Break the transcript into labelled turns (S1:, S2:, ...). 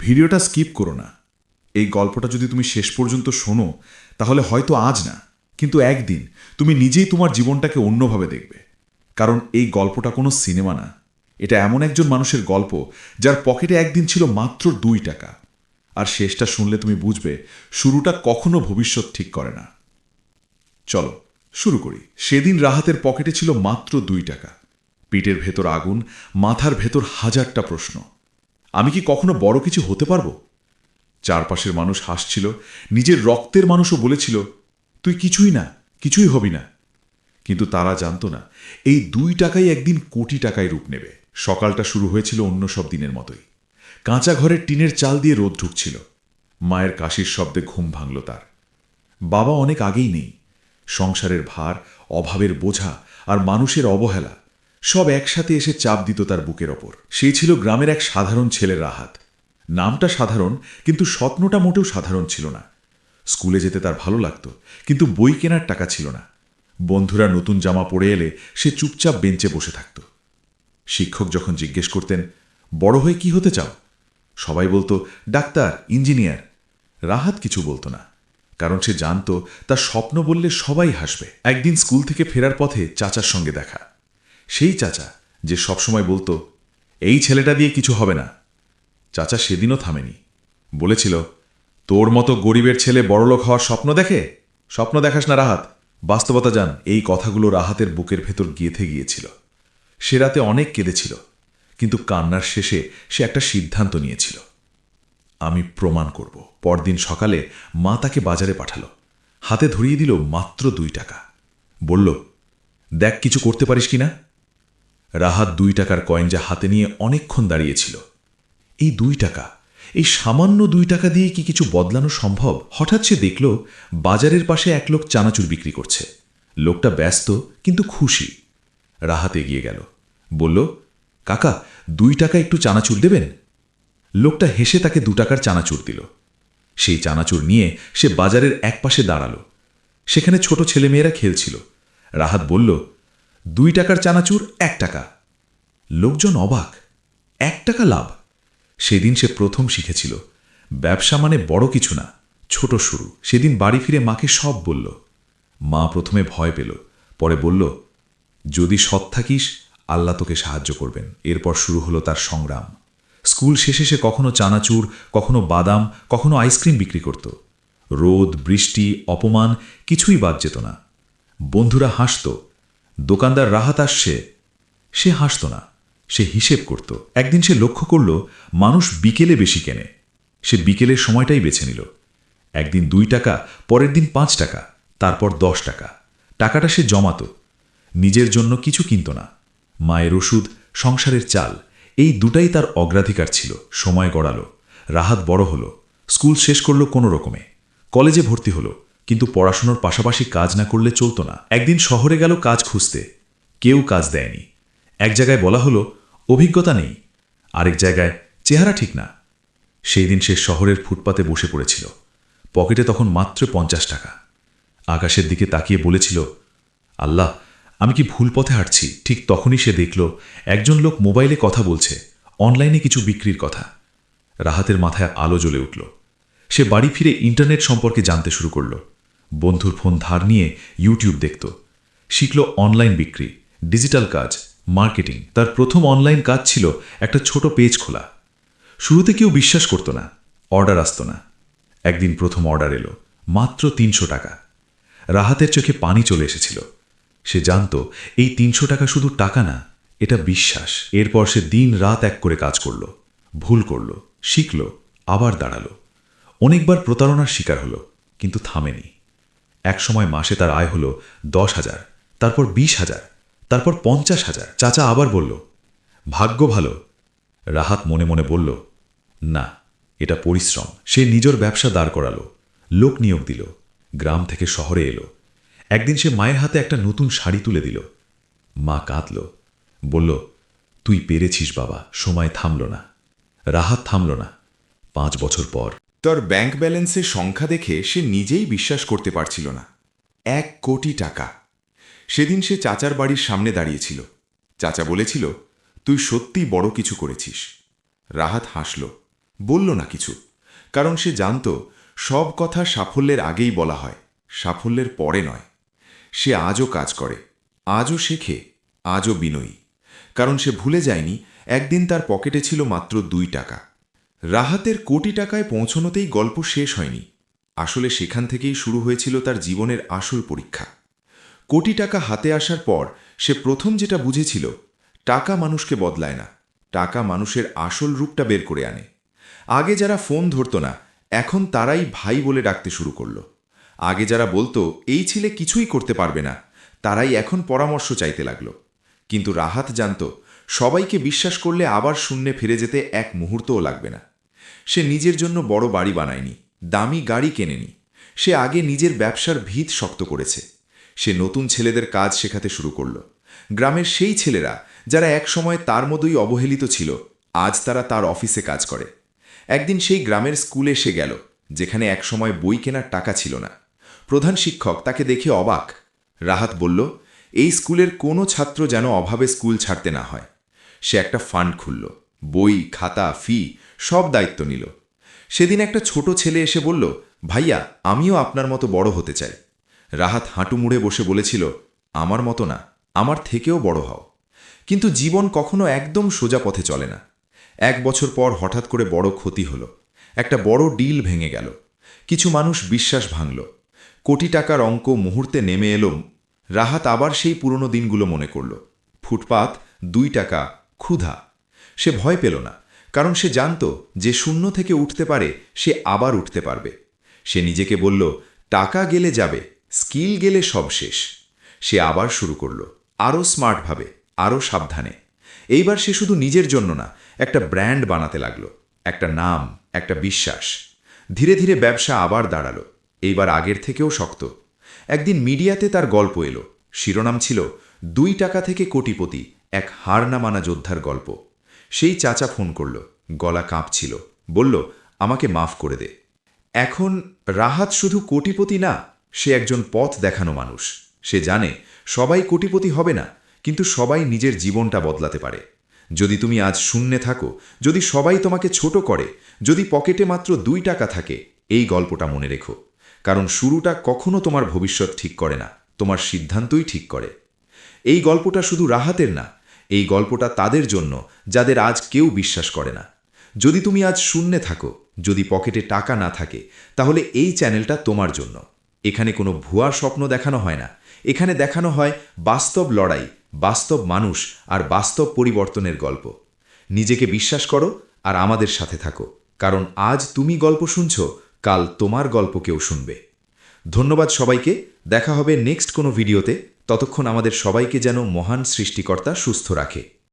S1: ভিডিওটা স্কিপ করো না। এই গল্পটা যদি তুমি শেষ পর্যন্ত শোনো, তাহলে হয়তো আজ না, কিন্তু একদিন তুমি নিজেই তোমার জীবনটাকে অন্যভাবে দেখবে। কারণ এই গল্পটা কোনো সিনেমা না। এটা এমন একজন মানুষের গল্প, যার পকেটে একদিন ছিল মাত্র দুই টাকা। আর শেষটা শুনলে তুমি বুঝবে, শুরুটা কখনো ভবিষ্যৎ ঠিক করে না। চলো, শুরু করি। সেদিন রাহাতের পকেটে ছিল মাত্র দুই টাকা। পিঠের ভেতর আগুন, মাথার ভেতর হাজারটা প্রশ্ন। আমি কি কখনো বড় কিছু হতে পারব? চারপাশের মানুষ হাসছিল, নিজের রক্তের মানুষও বলেছিল, তুই কিছুই না, কিছুই হবি না। কিন্তু তারা জানতো না, এই দুই টাকাই একদিন কোটি টাকায় রূপ নেবে। সকালটা শুরু হয়েছিল অন্য সব দিনের মতোই। কাঁচা ঘরের টিনের চাল দিয়ে রোদ ঢুকছিল। মায়ের কাশির শব্দে ঘুম ভাঙল তার। বাবা অনেক আগেই নেই। সংসারের ভার, অভাবের বোঝা আর মানুষের অবহেলা। সব একসাথে এসে চাপ দিত তার বুকের ওপর। সেই ছিল গ্রামের এক সাধারণ ছেলের রাহাত। নামটা সাধারণ, কিন্তু স্বপ্নটা মোটেও সাধারণ ছিল না। স্কুলে যেতে তার ভালো লাগতো, কিন্তু বই কেনার টাকা ছিল না। বন্ধুরা নতুন জামা পরে এলে সে চুপচাপ বেঞ্চে বসে থাকত। শিক্ষক যখন জিজ্ঞেস করতেন, বড় হয়ে কি হতে চাও? সবাই বলতো, ডাক্তার, ইঞ্জিনিয়ার। রাহাত কিছু বলতো না, কারণ সে জানত, তার স্বপ্ন বললে সবাই হাসবে। একদিন স্কুল থেকে ফেরার পথে চাচার সঙ্গে দেখা। সেই চাচা যে সবসময় বলতো, এই ছেলেটা দিয়ে কিছু হবে না। চাচা সেদিনও থামেনি। বলেছিল, তোর মতো গরিবের ছেলে বড়লোক হওয়ার স্বপ্ন দেখে? স্বপ্ন দেখাস না রাহাত। বাস্তবতা যান এই কথাগুলো রাহাতের বুকের ভেতর গিয়েথে গিয়েছিল। সে রাতে অনেক কেঁদেছিল, কিন্তু কান্নার শেষে সে একটা সিদ্ধান্ত নিয়েছিল। আমি প্রমাণ করব। পরদিন সকালে মা তাকে বাজারে পাঠালো। হাতে ধরিয়ে দিল মাত্র দুই টাকা। বলল, দেখ, কিছু করতে পারিস কিনা রাহাত দুই টাকার কয়েন যা হাতে নিয়ে অনেকক্ষণ দাঁড়িয়েছিল। এই দুই টাকা, এই সামান্য দুই টাকা দিয়ে কি কিছু বদলানো সম্ভব? হঠাৎ সে দেখল, বাজারের পাশে এক লোক চানাচুর বিক্রি করছে। লোকটা ব্যস্ত, কিন্তু খুশি। রাহাত এগিয়ে গেল। বলল, কাকা, দুই টাকা একটু চানাচুর দেবেন? লোকটা হেসে তাকে দু টাকার চানাচুর দিল। সেই চানাচুর নিয়ে সে বাজারের এক পাশে দাঁড়াল। সেখানে ছোট ছেলেমেয়েরা খেলছিল। রাহাত বলল দুই টাকার চানাচুর, এক টাকা। লোকজন অবাক। এক টাকা লাভ। সেদিন সে প্রথম শিখেছিল। ব্যবসা মানে বড় কিছু না, ছোট শুরু। সেদিন বাড়ি ফিরে মাকে সব বলল। মা প্রথমে ভয় পেল। পরে বলল, যদি সৎ থাকিস, আল্লাহ তোকে সাহায্য করবেন। এরপর শুরু হলো তার সংগ্রাম। স্কুল শেষে সে কখনো চানাচুর, কখনো বাদাম, কখনো আইসক্রিম বিক্রি করত। রোদ, বৃষ্টি, অপমান, কিছুই বাদ যেত না। বন্ধুরা হাসত দোকানদার রাহাত আসছে। সে হাসত না, সে হিসেব করত। একদিন সে লক্ষ্য করল, মানুষ বিকেলে বেশি কেনে। সে বিকেলের সময়টাই বেছে নিল। একদিন দুই টাকা, পরের দিন পাঁচ টাকা, তারপর দশ টাকা। টাকাটা সে জমাত। নিজের জন্য কিছু কিনত না। মায়ের ওষুধ, সংসারের চাল, এই দুটাই তার অগ্রাধিকার ছিল। সময় গড়ালো। রাহাত বড় হলো। স্কুল শেষ করল কোনো রকমে। কলেজে ভর্তি হলো। কিন্তু পড়াশোনার পাশাপাশি কাজ না করলে চলতো না। একদিন শহরে গেল কাজ খুঁজতে। কেউ কাজ দেয়নি। এক জায়গায় বলা হলো, অভিজ্ঞতা নেই। আরেক জায়গায়, চেহারা ঠিক না। সেই দিন সে শহরের ফুটপাতে বসে পড়েছিল। পকেটে তখন মাত্র পঞ্চাশ টাকা। আকাশের দিকে তাকিয়ে বলেছিল, আল্লাহ, আমি কি ভুল পথে হাঁটছি? ঠিক তখনই সে দেখল, একজন লোক মোবাইলে কথা বলছে, অনলাইনে কিছু বিক্রির কথা। রাহাতের মাথায় আলো জ্বলে উঠল। সে বাড়ি ফিরে ইন্টারনেট সম্পর্কে জানতে শুরু করল। বন্ধুর ফোন ধার নিয়ে ইউটিউব দেখত। শিখল অনলাইন বিক্রি, ডিজিটাল কাজ, মার্কেটিং। তার প্রথম অনলাইন কাজ ছিল একটা ছোট পেজ খোলা। শুরুতে কেউ বিশ্বাস করত না, অর্ডার আসত না। একদিন প্রথম অর্ডার এলো, মাত্র তিনশো টাকা। রাহাতের চোখে পানি চলে এসেছিল। সে জানত, এই তিনশো টাকা শুধু টাকা না, এটা বিশ্বাস। এরপর সে দিন রাত এক করে কাজ করল, ভুল করল, শিখল, আবার দাঁড়াল। অনেকবার প্রতারণার শিকার হলো, কিন্তু থামেনি। এক সময় মাসে তার আয় হলো দশ হাজার, তারপর বিশ হাজার, তারপর পঞ্চাশ হাজার। চাচা আবার বলল, ভাগ্য ভালো। রাহাত মনে মনে বলল, না, এটা পরিশ্রম। সে নিজের ব্যবসা দাঁড় করালো, লোক নিয়োগ দিল, গ্রাম থেকে শহরে এলো। একদিন সে মায়ের হাতে একটা নতুন শাড়ি তুলে দিল। মা কাঁদল, বলল, তুই পেরেছিস বাবা, সময় থামল না। রাহাত থামল না। পাঁচ বছর পর
S2: তার ব্যাংক ব্যালেন্সের সংখ্যা দেখে সে নিজেই বিশ্বাস করতে পারছিল না। এক কোটি টাকা। সেদিন সে চাচার বাড়ির সামনে দাঁড়িয়েছিল। চাচা বলেছিল, তুই সত্যি বড় কিছু করেছিস। রাহাত হাসল। বলল না কিছু, কারণ সে জানত সব কথা সাফল্যের আগেই বলা হয়, সাফল্যের পরে নয়। সে আজও কাজ করে, আজও শেখে, আজও বিনয়ী। কারণ সে ভুলে যায়নি, একদিন তার পকেটে ছিল মাত্র দুই টাকা। রাহাতের কোটি টাকায় পৌঁছনোতেই গল্প শেষ হয়নি। আসলে সেখান থেকেই শুরু হয়েছিল তার জীবনের আসল পরীক্ষা। কোটি টাকা হাতে আসার পর সে প্রথম যেটা বুঝেছিল, টাকা মানুষকে বদলায় না, টাকা মানুষের আসল রূপটা বের করে আনে। আগে যারা ফোন ধরত না, এখন তারাই ভাই বলে ডাকতে শুরু করল। আগে যারা বলতো, এই ছেলে কিছুই করতে পারবে না তারাই এখন পরামর্শ চাইতে লাগল। কিন্তু রাহাত জানত, সবাইকে বিশ্বাস করলে আবার শূন্যে ফিরে যেতে এক মুহূর্তও লাগবে না। সে নিজের জন্য বড় বাড়ি বানায়নি, দামি গাড়ি কেনেনি। সে আগে নিজের ব্যবসার ভিত শক্ত করেছে। সে নতুন ছেলেদের কাজ শেখাতে শুরু করল। গ্রামের সেই ছেলেরা যারা একসময় তার মতোই অবহেলিত ছিল, আজ তারা তার অফিসে কাজ করে। একদিন সেই গ্রামের স্কুলে এসে গেল, যেখানে একসময় বই কেনার টাকা ছিল না। প্রধান শিক্ষক তাকে দেখে অবাক। রাহাত বলল, এই স্কুলের কোনো ছাত্র যেন অভাবে স্কুল ছাড়তে না হয়। সে একটা ফান্ড খুলল। বই, খাতা, ফি সব দায়িত্ব নিল। সেদিন একটা ছোট ছেলে এসে বলল, ভাইয়া, আমিও আপনার মতো বড় হতে চাই। রাহাত হাঁটু মুড়ে বসে বলেছিল, আমার মতো না, আমার থেকেও বড় হও। কিন্তু জীবন কখনো একদম সোজা পথে চলে না। এক বছর পর হঠাৎ করে বড় ক্ষতি হলো। একটা বড় ডিল ভেঙে গেল। কিছু মানুষ বিশ্বাস ভাঙল। কোটি টাকার অঙ্ক মুহূর্তে নেমে এলো। রাহাত আবার সেই পুরনো দিনগুলো মনে করল। ফুটপাত, দুই টাকা, ক্ষুধা। সে ভয় পেল না। কারণ সে জানত যে শূন্য থেকে উঠতে পারে, সে আবার উঠতে পারবে। সে নিজেকে বলল, টাকা গেলে যাবে, স্কিল গেলে সব শেষ। সে আবার শুরু করল, আরও স্মার্টভাবে, আরও সাবধানে। এইবার সে শুধু নিজের জন্য না, একটা ব্র্যান্ড বানাতে লাগল, একটা নাম, একটা বিশ্বাস। ধীরে ধীরে ব্যবসা আবার দাঁড়াল, এইবার আগের থেকেও শক্ত। একদিন মিডিয়াতে তার গল্প এলো, শিরোনাম ছিল, দুই টাকা থেকে কোটিপতি, এক হার না মানা যোদ্ধার গল্প। সেই চাচা ফোন করল। গলা কাঁপছিল। বলল, আমাকে মাফ করে দে। এখন রাহাত শুধু কোটিপতি না, সে একজন পথ দেখানো মানুষ। সে জানে, সবাই কোটিপতি হবে না, কিন্তু সবাই নিজের জীবনটা বদলাতে পারে। যদি তুমি আজ শূন্যে থাকো, যদি সবাই তোমাকে ছোট করে, যদি পকেটে মাত্র দুই টাকা থাকে, এই গল্পটা মনে রেখো। কারণ শুরুটা কখনো তোমার ভবিষ্যৎ ঠিক করে না, তোমার সিদ্ধান্তই ঠিক করে। এই গল্পটা শুধু রাহাতের না এই গল্পটা তাদের জন্য, যাদের আজ কেউ বিশ্বাস করে না। যদি তুমি আজ শূন্যে থাকো, যদি পকেটে টাকা না থাকে, তাহলে এই চ্যানেলটা তোমার জন্য। এখানে কোনো ভুয়া স্বপ্ন দেখানো হয় না। এখানে দেখানো হয় বাস্তব লড়াই, বাস্তব মানুষ আর বাস্তব পরিবর্তনের গল্প। নিজেকে বিশ্বাস করো আর আমাদের সাথে থাকো, কারণ আজ তুমি গল্প শুনছ, কাল তোমার গল্প কেউ শুনবে। ধন্যবাদ সবাইকে, দেখা হবে নেক্সট কোনো ভিডিওতে। ততক্ষণ আমাদের সবাইকে যেন মহান সৃষ্টিকর্তা সুস্থ রাখে।